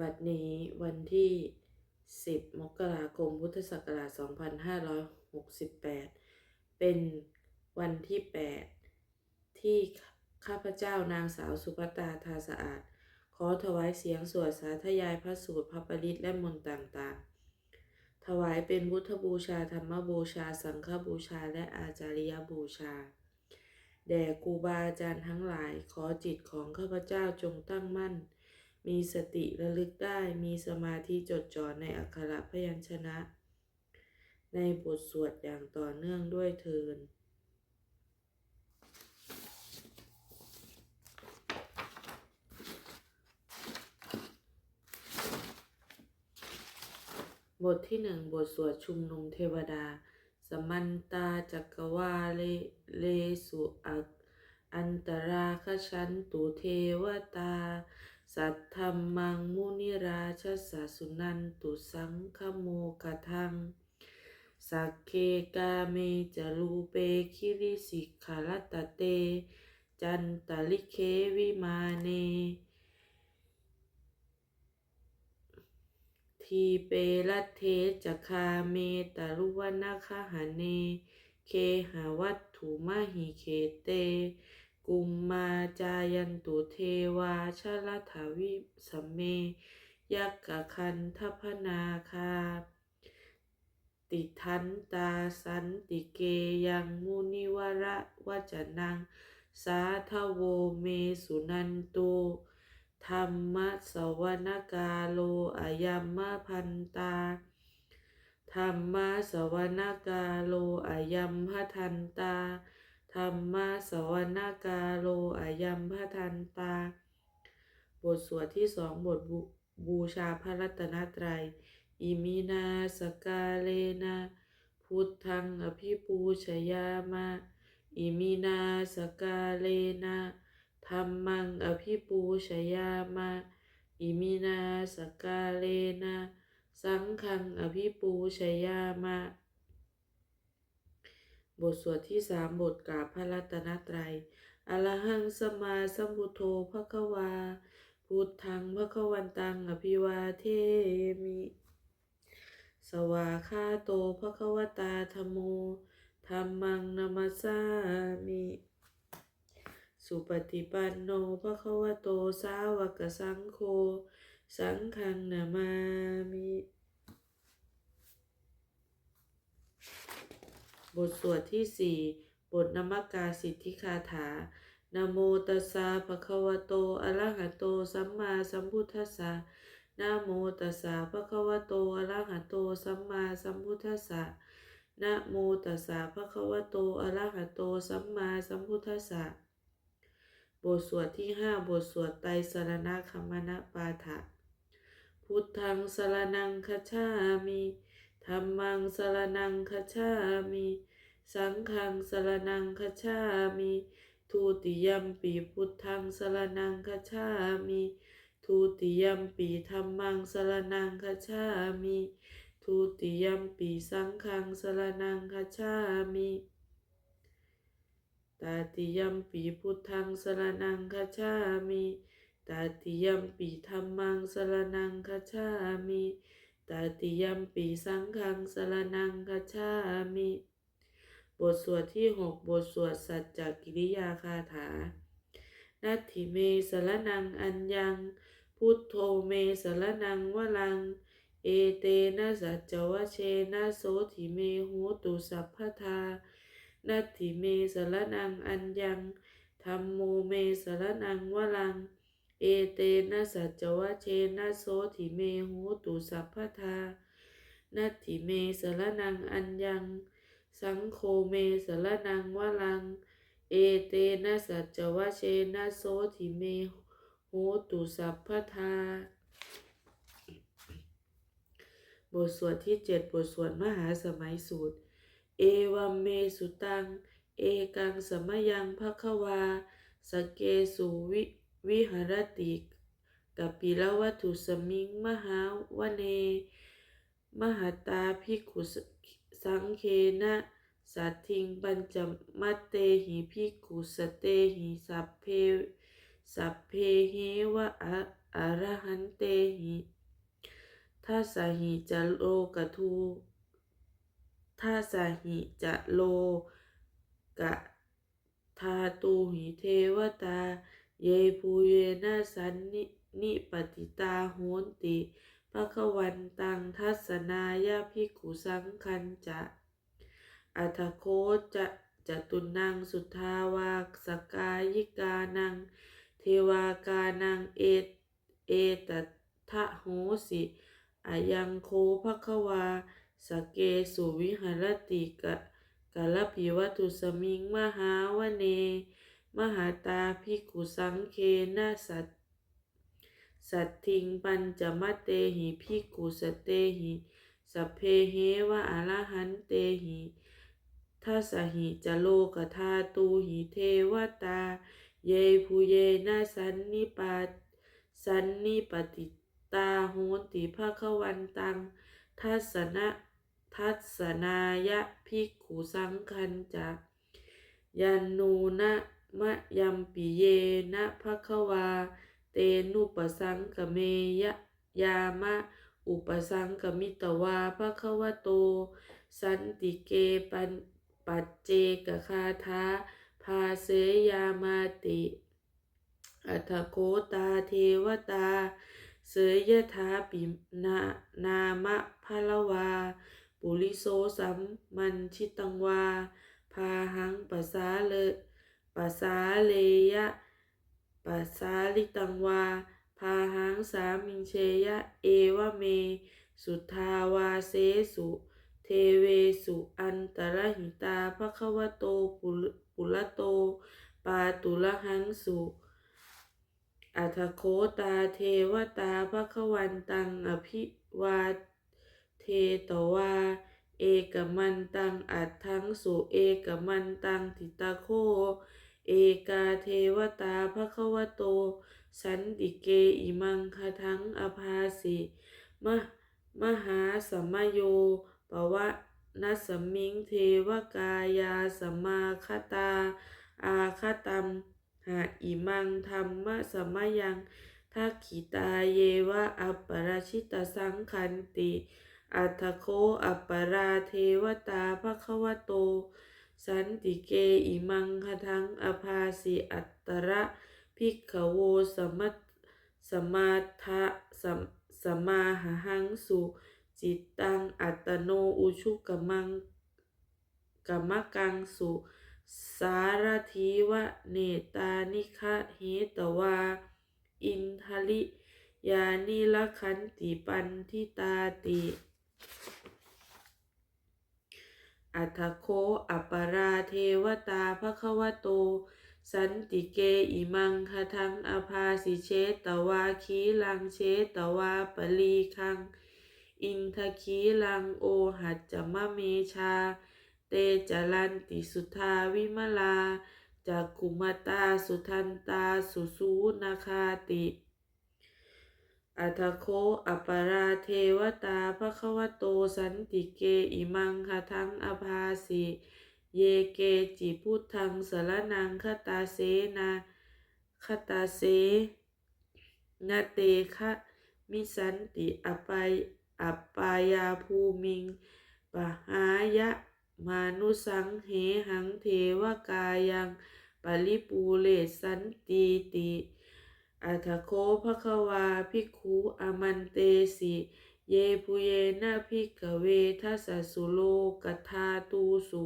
บัดนี้วันที่ 10 มกราคม พุทธศักราช 2568 เป็นวันที่ 8 ที่ข้าพเจ้านางสาวสุภตตาทาสะอาด ขอถวายเสียงสวดสาธยายพระสูตรพระปริตและมนต์ต่างๆ ถวายเป็นพุทธบูชาธรรมบูชา สังฆบูชาและอาจาริยบูชา แด่ครูบาอาจารย์ทั้งหลายขอจิตของข้าพเจ้าจงตั้งมั่น มีสติระลึกได้ มีสมาธิจดจ่อในอักขระพยัญชนะ ในบทสวดอย่างต่อเนื่องด้วยเทินบทที่หนึ่งบทสวดชุมนุมเทวดา สมันตาจักวาเลเลสุอักอันตราคชันตุเทวตา สัทธรรมังมุนิราชสสสุนันตุสังคโมกทัง สักเคกาเมจรูเปคิริสิกขลตเต จันตลิเควิมาเน ทีเปรัตเทจคาเมตารุวนาคหาเน เคหาวัตถุมหิเคเต กุมมาจายันตุเทวาชลถาวิสมเม ยักกะคันทพนาคา ติทันตาสันติเกยังมุนิวระวจนัง สาทโวเมสุนันตุธรรมสวนกาโลอายัมมะพันตาธรรมสวนกาโลอายัมพทันตา ธรรมสวนกาโลอายัมพะทันตา บทสวดที่สองบทบูบูชาพระรัตนตรัย อิมินาสกาเลนะพุทธังอภิปูชยามะอิมินาสกาเลนะธรรมังอภิปูชยามะอิมินาสกาเลนะสังฆังอภิปูชยามะ บทสวดที่สามบทกราบพระรัตนตรัยอระหังสมาสัมพุทโธภควา พุทธังภควันตังอภิวาเทมิ สวาคาโตภควตาธโมธรรมังนามัสสามิ สุปฏิปันโนภควโตสาวกสังโฆ สังฆังนามามิ บทสวดที่สี่บทนมักกาสิทธิคาถานโมตัสสะภะคะวะโตอะระหะโต สัมมาสัมพุทธัสสะนะโมตัสสะภะคะวะโตอะระหะโต สัมมาสัมพุทธัสสะนะโมตัสสะภะคะวะโตอะระหะโต สัมมาสัมพุทธัสสะบทสวดที่ห้าบทสวดไตรสรณคมนปาฐะพุทธังสรนังคัจฉามิ ธรรมังสรนังคัจฉามิ สังฆังสรนังคัจฉามิทุติยมปีพุทธังสรนังคัจฉามิทุติยมปีธรรมังสรนังคัจฉามิทุติยมปีสังฆังสรนังคัจฉามิตาติยมปีพุทธังสรนังคัจฉามิตาติยมปีธรรมังสรนังคัจฉามิ ตาติยัมปีสังฆังสรนังคัจฉามิ บทสวดที่หกบทสวดสัจจกิริยาคาถา นัตถิเมสรนังอัญญัง พุทโธเมสรนังวลัง เอเตนะสัจจวเชนะโสถิเมหูตุสัพพทา นัตถิเมสรนังอัญญังธรรมโมเมสรนังวลัง เอเตนะสัจจวเชนะโสถิเมหูตุสัพพทานัตถิเมสรนังอัญญัง สังโฆเมสรนังวลัง เอเตนะสัจจวเชนะโสถิเมโหตุสัพพทาบทสวดที่เจ็ดบทสวดมหาสมัยสูตร เอวัมเมสุตัง เอกังสมยังภควาสเกสุวิ วิหรติกัปปิละวัตถุสมิงมหาวเน มหตาภิกขุสสังเคนะสัตทิงปัญจมัตเตหิภิกขุสเตหิสัพเพสัพเพเหวะอะอรหันเตหิทัสสหิจะโลกทูทัสสหิจะโลกะทาตูหิเทวตา เยภูเยนะสันนินิปติตาโหนติภคะวันตังทัศนายาภิกขุสังคันจะ อัทโคจะจตุนังสุทาวาสกายิกานัง เทวากานังเอเอตทะโหสิอายังโคภควาสเกสุวิหรติกะกาลปิวัตุสมิงมหาวเน มหาตาภิกขุสังเคนะสัตสัตทิงปัญจมะเตหิภิกขุสเตหิสัพเพเหวะอรหันเตหิทัสสหิจะโลกธาตูหิเทวตา เยภูเยนะสันนิปาสันนิปติตาโหติภควันตังทัสสนะทัสสนายะภิกขุสังคันจะยันนูนะ มะยัมปิเยนะภควา เตนุปสังกเมยะยามะ อุปสังกมิตวาภควโต สันติเกปันปัจเจกคาทาพาเสยามาติ อัทโคตาเทวตา เสยยถาปินานามะพะละวา ปุริโสสัมมันชิตังวา พาหังปัสสาเล ปัสสาเลยะปัสสาลิตังวา พาหังสามิงเชยะ เอวะเม สุทาวาเสสุ เทเวสุ อันตรหิตาภควโตปุลปุระโต ปาตุละหังสุ อัทโคตาเทวตาภควันตังอภิวาเทตวาเอกมันตังอัตถังสุเอกมันตังติตาโค เอกาเทวตาภควโต สันติเกอิมังคทังอภาสิมะมหาสมโยปวะนัสมิงเทวกายาสมาคตา อาคตัมหาอิมังธรรมะสมยังทักขิตาเยวะอัปปราชิตสังคันติ อัตโคอัปปราเทวตาภควโต สันติเกอิมังคทังอภาสิอัตตระภิกขโวสมัตสมาทะสมสมาหหังสุจิตตังอัตโนอุชุกมังกมมกังสุสารทีวะเนตานิคะเหตวา อินทลิยานิละคันติปันทิตาติ อัทโค อัปปราเทวตาภควโต สันติเกอิมังคทังอภาสิเชตวาคีลังเชตวาปลีคัง อินทคีลังโอหัจจมะเมชา เตจรันติสุทาวิมลาจากกุมตาสุทันตาสุสูนาคาติ อัทโค อัปราเทวตาภควโตสันติเก อิมังคทังอภาสิเยเกจิพุทธังสารนังคตาเสนาคตาเสนาเตคะมิสันติอปัยอปายาภูมิงปะหายะมานุสังเหหังเทวกายังปริปูเลสันตีติ อัทโคภควาภิกขุอมันเตสิเยปุเยนะภิกเวทัสสุโลกธาตูสุ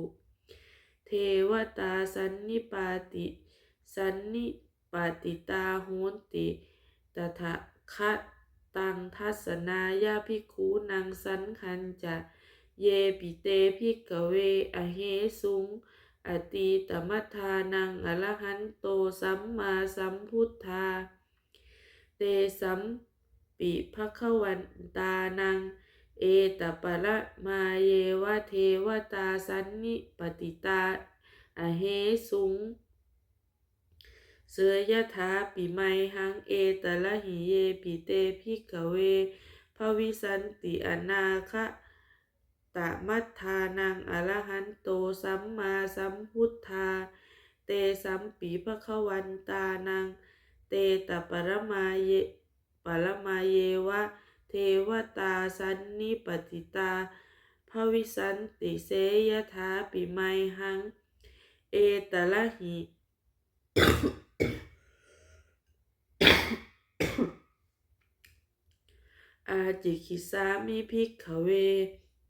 เทวตาสันนิปาติ สันนิปาติตาโหนติตถะคะตังทัศนายาภิกขุนังสันคันจะเยปิเตภิกเวอเหสุง อตีตมัทานังอรหันโตสัมมาสัมพุทธา เตสัมปิภควันตานัง เอตปะระมาเยวะเทวตาสันนิปติตาอเหสุง เสยยถาปิไมหังเอตละหิเยปิเตภิกเวภวิสันติอนาคะตมัทธานังอรหันโตสัมมาสัมพุทธา เตสัมปีภควันตานัง เตตปรมาเยปรมาเยวะ เทวตาสันนิปติตาภวิสันติเสยถาปิไมหัง เอตละหิอาจิคิสามิภิกขเว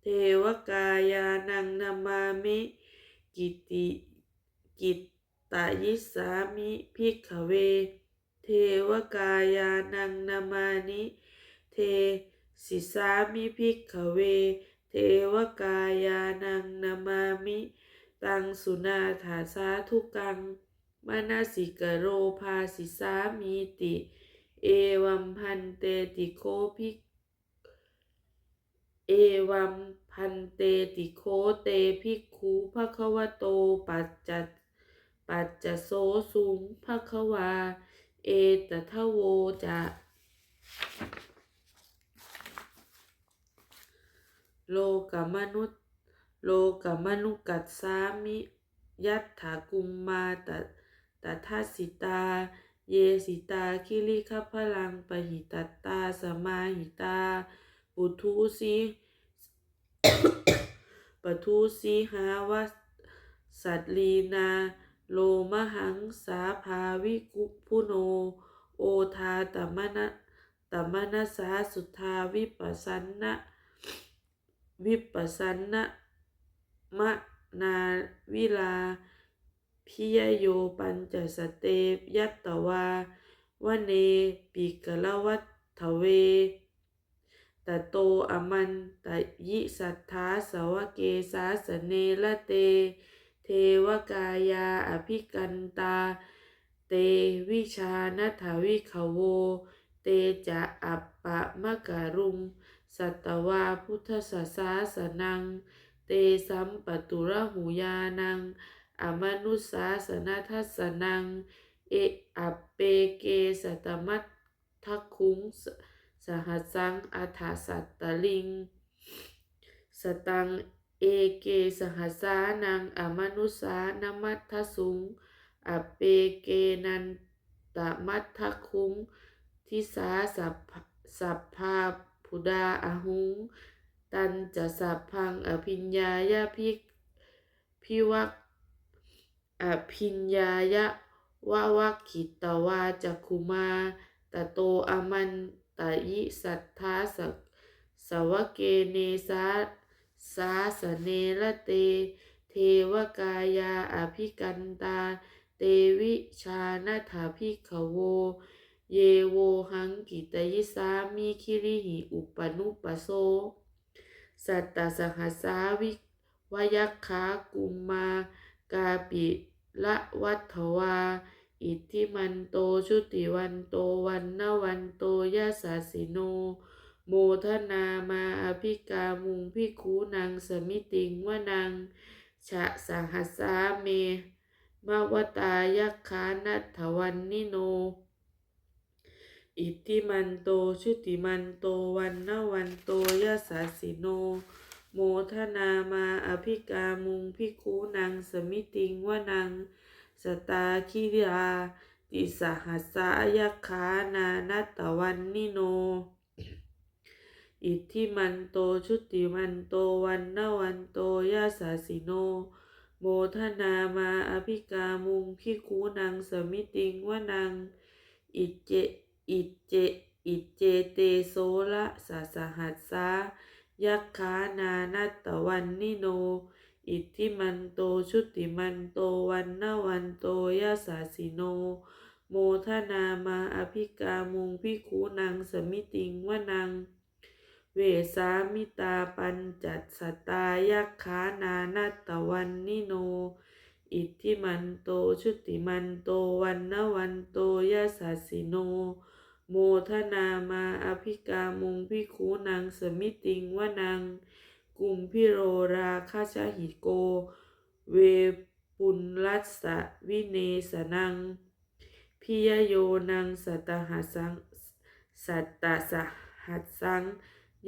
เทวกายานังนามามิกิติกิตตายิสามิภิกขเว เทวกายานังนามานิ เทสิสามิภิกขเว เทวกายานังนามามิ ตังสุนาถาสาธุกังมานาสิกโรภาสิสามีติ เอวัมพันเตติโคภิกเอวัมพันเตติโคเตภิกขุภควโตปัจจปัจจโสสุงภควา เอตทะโวจะโลกมนุษย์โลกมนุกัสสามิยัตถากุมมาตตทัสสิตา เยสิตาคิริคพลังปหิตตาสมาหิตา ปุทุสีปทุสีหาวสสัตลีนา โลมหังสาภาวิกุพุโน โอทาตมนะตมนัสาสุทาวิปัสสันนะวิปัสสันนะมะนาวิลาพิยโยปัญจสเตยัตตวาวเนปิกลวัตถเวตโตอมันตยิสัทธาสวะเกสาสเนละเต เทวกายาอภิกันตา เตวิชานัทวิขโว เตจะอัปปะมะการุง สัตวาพุทธสสาสนัง เตสัมปตุระหูยานัง อมนุสสาสนทัสนัง เออัปเปเกสัตมัตทักคุงสหัสสังอัฏฐสัตตลิง สตัง เอเกสหสานังอมนุสานมัตทสุงอเปเกนันตมัตทคุงทิสาสัพพสัพพาพุดาอหุง ตันจะสัพพังอภิญญายาภิพิวักอภิญญายะวะวักขิตวาจักขุมาตโตอมันตยิสัทธาสสวะเกเนสา สาสเนละเต เทวกายาอภิกันตา เตวิชานาถาภิขโว เยโวหังกิตยิสามิคิริหิอุปนุปโส สัตตสหัสาวิวยัคขากุมมา กาปิละวัฏวา อิทธิมันโตชุติวันโตวันนวันโตยะสาสิโน โมทนามาอภิกามุงพิคูนังสมิติงวนังชะสหัสาเมมาวตายัคขานัตถวันนิโน อิทธิมันโตชุติมันโตวันนวันโตยะสาสิโน โมทนามาอภิกามุงพิคูนังสมิติงวนังสตาคิยาติสหัสายัคขานานัตตวันนิโน อิทธิมันโตชุติมันโตวันนวันโตยะสาสิโน โมทนามาอภิกามุงพิคูนังสมิติงวนัง อิเจ อิเจ อิเจเตโสละสะสหัสสายัคขานานัตตวันนิโน อิทธิมันโตชุติมันโตวันนวันโตยะสาสิโน โมทนามาอภิกามุงพิคูนังสมิติงวนัง เวสามิตาปัญจัตสตายัคขานานัตวันนิโน อิทธิมันโตชุติมันโตวันนวันโตยะสาสิโน โมทนามาอภิกามุงพิคูนังสมิติงวนัง กุมพิโรราคาชหิโก เวปุลลัสสะวิเนสนัง พิยโยนังสัตหัสัง สัตตสหัสสัง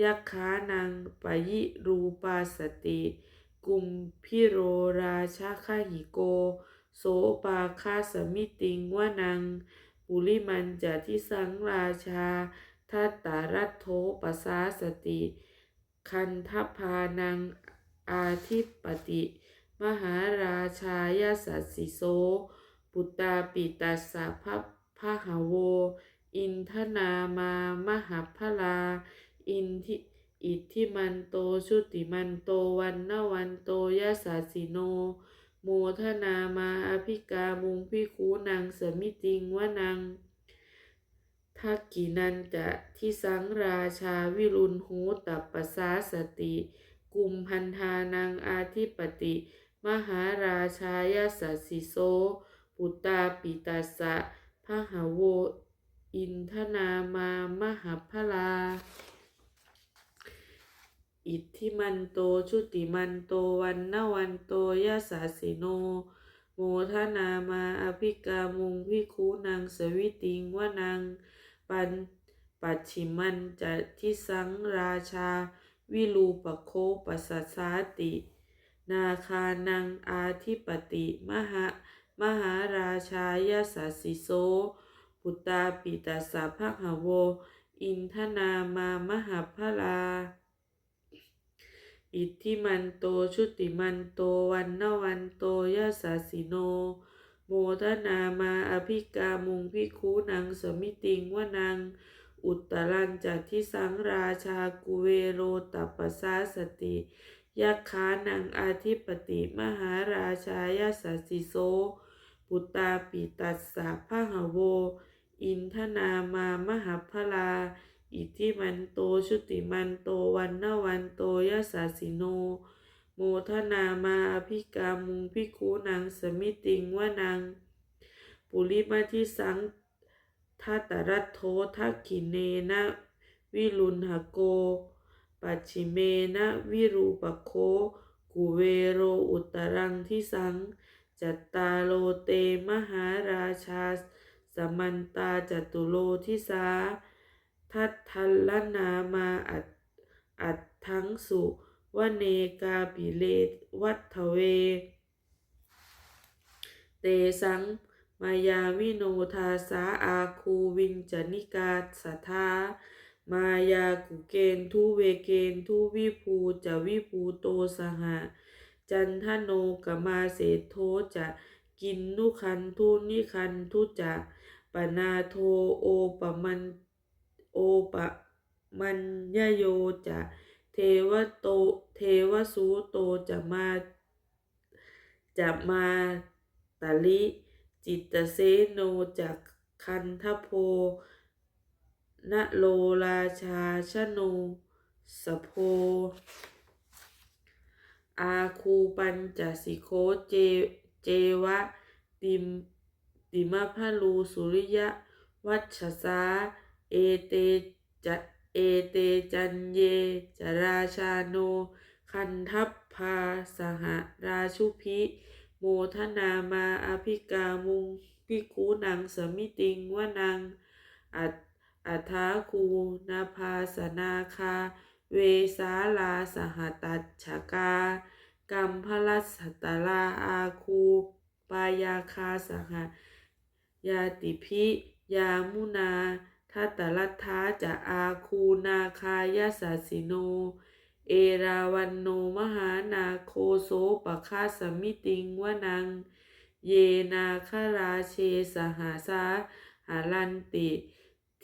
ยัคขานังปยิรูปาสติ กุมพิโรราชาคหิโก โสปาคาสมิติงวนัง ปุริมันจะทิสังราชาทัตตารัตโธปสาสติ คันทพานังอาทิปติ มหาราชายาสัสสิโส ปุตตาปิตัสสะพะพะหะโว อินทนามามหาพลา อินทิอิทธิมันโตชุติมันโตวันนวันโตยะสัสสิโนโมทนามาอภิกามุงพิคูนังสมิติงวนังทักกินันจะทิสังราชาวิรุณหูตัปปสาสติ กุมพันธานังอาทิปติ มหาราชายสัสสิโสปุตตาปิตัสสะพะหะโว อินทนามามหาพลา อิทธิมันโต ชุติมันโต วันนวันโตยะสาสิโน โมทนามาอภิกามุงพิคูนังสวิติงวานังปันปัจฉิมันจะทิสังราชา วิลูปโคปัสสาติ นาคานังอาทิปติมหามหาราชายสัสสิโสปุตตาปิตัสสะภะหโว อินทนามามหาพลา อิทธิมันโตชุติมันโตวันนวันโตยะสาสิโน โมทนามาอภิกามุงพิคูนังสมิติงวนัง อุตตรัญจัทิสังราชากุเวโรตัปปสาสติยักขานังอาทิปติมหาราชายสัสสิโสปุตตาปิตัสสะพะหะโว อินทนามามหาพลา อิทธิมันโตชุติมันโตวันนวันโตยะสาสิโนโมทนามาอภิกามุงพิคูนังสมิติงวานังปุริมาทิสังทัตตรัตโธทักขิเนนะวิรุณหโก ปัจฉิเมนะวิรูปโค กุเวโรอุตรังทิสัง จัตตาโลเตมหาราชา สมันตาจตุโลทิสา ทัตทัลลนามาอัตอัตทั้งสุวเนกาปิเลวัฏเว เตสังมายาวิโนทาสาอาคูวินจนิกาสัทธามายากุเกนทุเวเกนทุวิภูจะวิภูโตสหะจันทโนกมาเสโทจะกินนุคันทุนิคันทุจะปนาโทโอปมัน โอปะมัญญโยจะเทวโตเทวสูโตจะมาจะมาตาลิจิตเสโนจักคันทโพนโลราชาชโนสโพ อาคูปัญจสิโคเจเจวะติมติมาพาลูสุริยะ วัชสา เอเตจะเอเตจันเยจราชาโน คันทัพพาสหราชุพิโมทนามาอภิกามุงพิคูนังสมิติงวนังอัตอัทาคูนาภาสนาคา เวสาลาสหตัชฉกากัมพลัสสตลาอาคูปายาคาสหยาติพิ ยามุนา ทัตตลัทธาจะอาคูนาคายาสาสิโน เอราวันโนมหานาโคโสปะคาสมิติงวนัง เยนาคาราเชสหาสาหาลันติ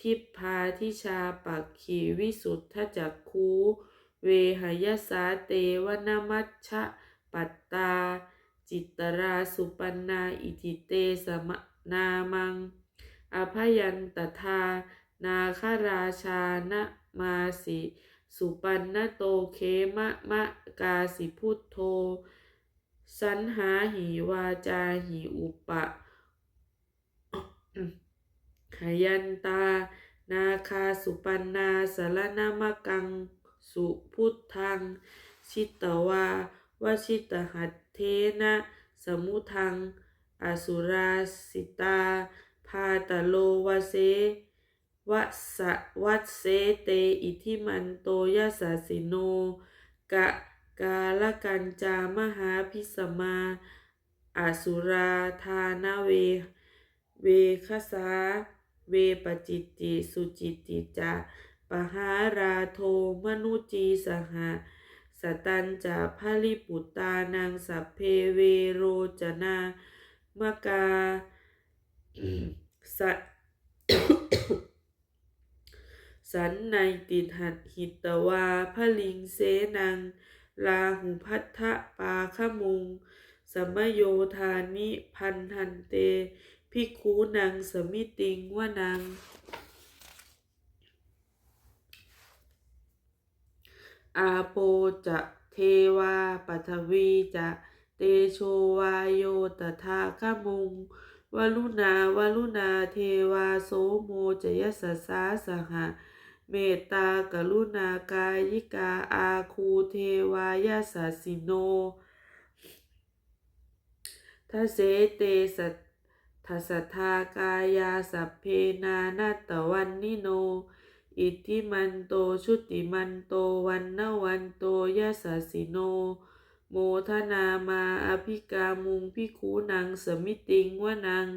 ทิพพาทิชาปักขีวิสุทธจักคูเวหยสาเตวนามัชชะปัตตา จิตตราสุปันนาอิทิเตสมนามังอภยันตทา นาคาราชานะมาสิสุปันนโตเคมะมะกาสิพุทโธ สันหาหิวาจาหิอุปะหยันตา นาคาสุปันนาสารนามกัง สุพุทธัง ชิตตวาวชิตหัตเทนะ สมุทัง อสุราสิตา พาตโลวเส วัสวัสเสเตอิทิมันโตยะสาสิโน กะกาลกันจามหาพิสมาอาสุราธานาเว เวคสาเวปจิตติสุจิตติจะปหาราโทมนุจีสหะสตันจะพาลิปุตานังสัพเพเวโรจนามกาสั สันในติหัดหิตวาพลิงเสนัง ลาหุพัทธปาขมุง สมโยธานิพันธันเต พิกคูนังสมิติงวนัง อาโปจะเทวาปัทวีจะเตโชวายโยตถาคมุงวลุนาวลุนาเทวาโสโมจยสสาสหะ เมตตากรุณากายิกาอาคูเทวายาสสิโนทเสเตสัททัสทากายาสัพเพนานาตวันนิโน อิทิมันโตชุติมันโตวันนวันโตยาสสิโน โมทนามาอภิกามุงพิคูนังสมิติงวนัง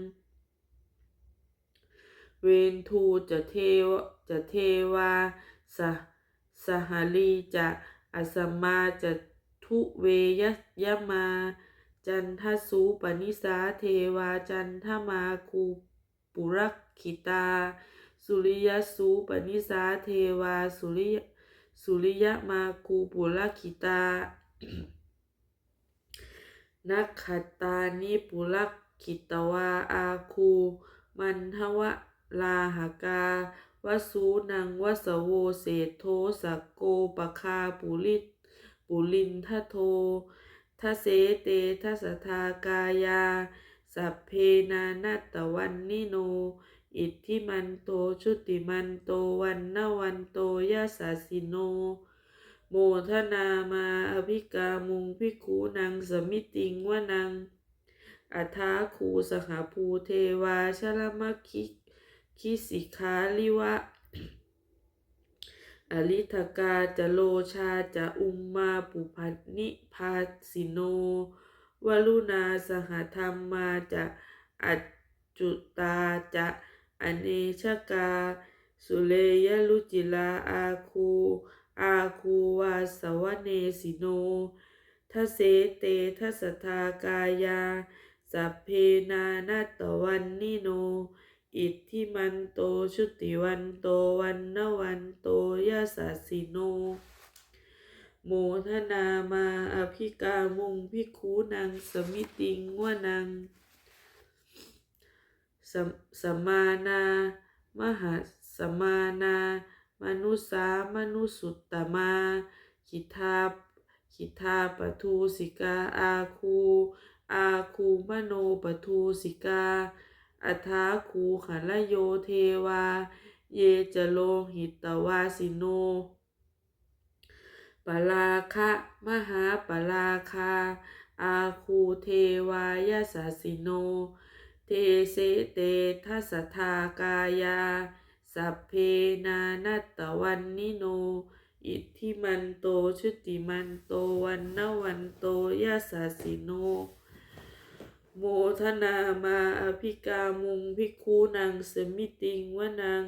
เวนทูจะเทวจะเทวาสหสหลีจะอสมาจะทุเวยยมา จันทสูปนิสาเทวาจันทมาคูปุรักขิตา สุริยสูปนิสาเทวาสุริยสุริยมาคูปุรักขิตานักขัตตานิปุรักขิตวาอาคู มันทวะ ลาหกาวสูนังวสโวเศธโทสกโกปคาปุริตปุลินทโททเสเตทัสทากายา สัพเพนานัตวันนิโน อิทธิมันโตชุติมันโตวันนวันโตยาสาสิโน โมทนามาอภิกามุงพิคูนังสมิติงวนังอัทาคูสหภูเทวาชลมคิ คิสิคาลิวะอลิทกาจะโลชาจะอุมมาปุพันนิพาสิโนวลุนาสหธรรมมาจะอัจจุตาจะอเนชกา สุเลยลุจิลาอาคู อาคูวาสวเนสิโนทเสเตทัสทากายา สัพเพนานาตวันนิโน อิทธิมันโตชุติวันโตวันนวันโตยาสาสิโน โมทนามาอภิกามุงพิคูนังสมิติงวนังสมสมานามหาสมานามนุสามนุสุตตมาขิทาขิทาปทูสิกาอาคู อาคูมโนปทูสิกา อัทาคูขันลโยเทวา เยจโลหิตวาสิโนปลาคะมหาปลาคา อาคูเทวายาสาสิโน เทเสเตทัสทากายา สัพเพนานัตตวันนิโน อิทธิมันโตชุติมันโตวันนวันโตยาสาสิโน โมทนามาอภิกามุงพิคูนังสมิติงวนัง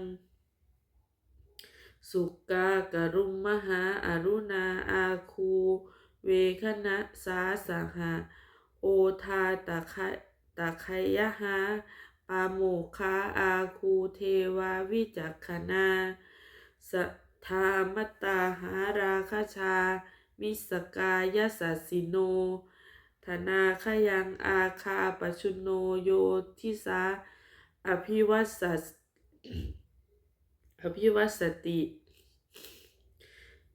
สุกากรุมมหาอารุณาอาคู เวคณะสาสหะโอทาตะไคตะไคยหาปาโมคาอาคูเทวาวิจักขณาสทามตาหาราคชา มิสกายสัสสิโน ธนาคยังอาคาปชุโนโยทิสาอภิวัสสอภิวัสติ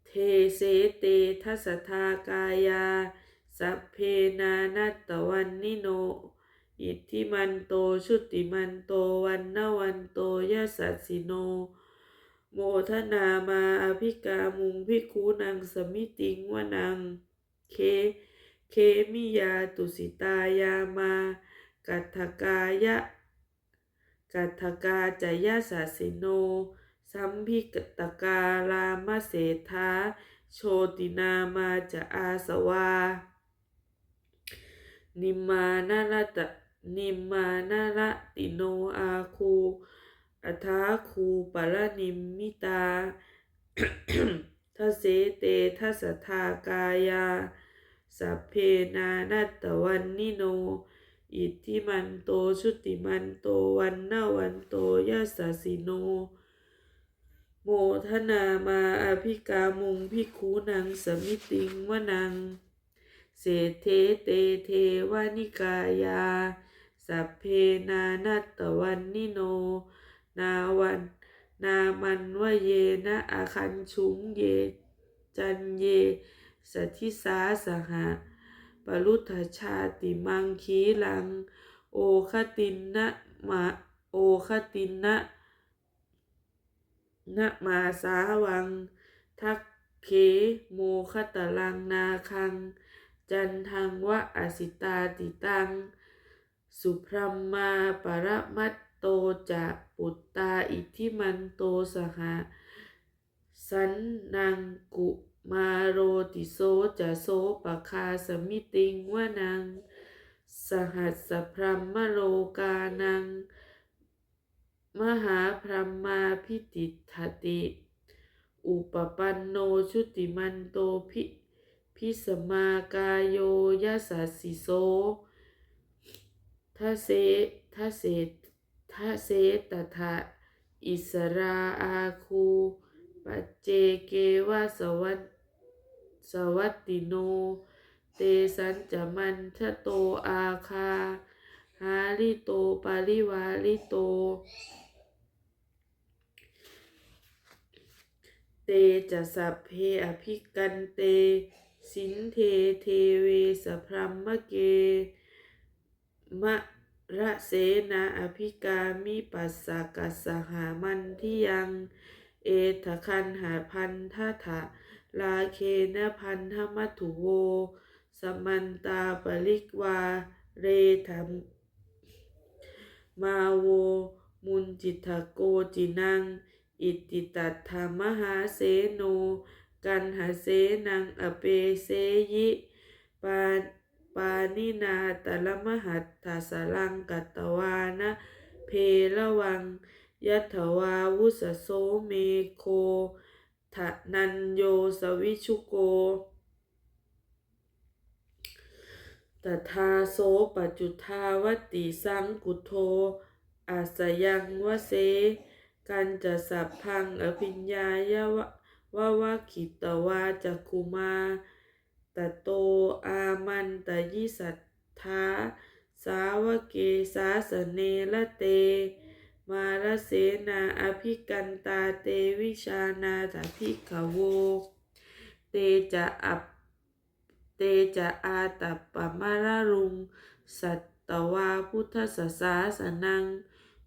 เทเสเตทัสทากายา สัพเพนานัตวันนิโน อิทธิมันโตชุติมันโตวันนวันโตยะสสสิโน โมทนามาอภิกามุงพิคูนังสมิติงวนังเค เคมิยาตุสิตายามากัตถกายะกัตถกาจยาสาสิโน สัมพิกตการามเสธาโชตินามาจะอาสวา นิมมานาระตะนิมมานาระติโนอาคูอัทาคูปรนิมมิตาทเสเตทัสทากายา สัพเพนานัตตวันนิโน อิทธิมันโตชุติมันโตวันนาวันโตยัสสิโน โมทนามาอภิกามุงพิคูนังสมิติงวนัง เศเทเตเทวานิกายา สัพเพนานัตตวันนิโน นาวันนามันวเยนะอาคันชุงเย จันเย สัทธิสาสหะปรุทธชาติมังคีลัง โอคตินนะมาโอคตินนะนะมาสาวัง ทักเขโมคตลังนาคัง จันทังวะอสิตาติตัง สุพรมมาปรมัตโตจะปุตตาอิทิมันโตสหะสันนังกุ มาโรติโสจะโสปะคาสมิติงวนัง สหัสพรหมมโลกานัง มหาพรหมาพิติทติ อุปปันโนชุติมันโตพิพิสมากายโยยัสสสิโสทะเสทะเสทะเสตถะอิสราอาคูปัจเจเกวะสวัต สวัตติโน เตสันจมันทะโตอาคา หาลิโตปาริวาลิโต เตจะสัพเพอภิกันเต สินเทเทเวสพรัมมะเก มะระเสนาอภิกามิปัสสะกัสหามันที่ยัง เอทะคันหาพันทะถะ ลาเคนะพันธมัตถุโว สมันตาปริกวา เรธรรมมาโว มุนจิตโกจินัง อิติตัตถามหาเสโน กันหาเสนังอเปเสยิ ปาปานินาตะละมหัตถสลังกัตตวานะ เพละวัง ยัตถวาวุสโสเมโค ทะนันโยสวิชุโกตถาโสปจุทาวติสังกุโทอาสยังวเสกันจะสัพพังอภิญญายะวะวะวะขิตวาจักคุมาตโตอามันตยิสัทธาสาวเกสาสเนละเต มาลเสนาอภิกันตาเตวิชานาถภิกขโว เตจะอัปเตจะอาตัปปมะระรุง สัตตวาพุทธสสาสนัง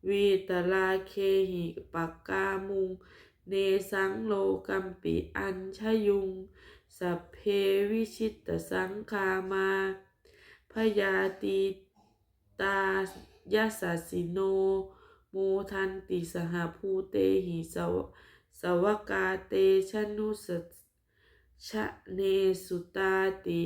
วีตลาเคหิปักกามุง เนสังโลกัมปิอัญชยุง สัพเพวิชิตสังคามา พยาติตายัสสิโน มทันติสหภูเตหิสวสวกาเตชนุสชะเนสุตาติ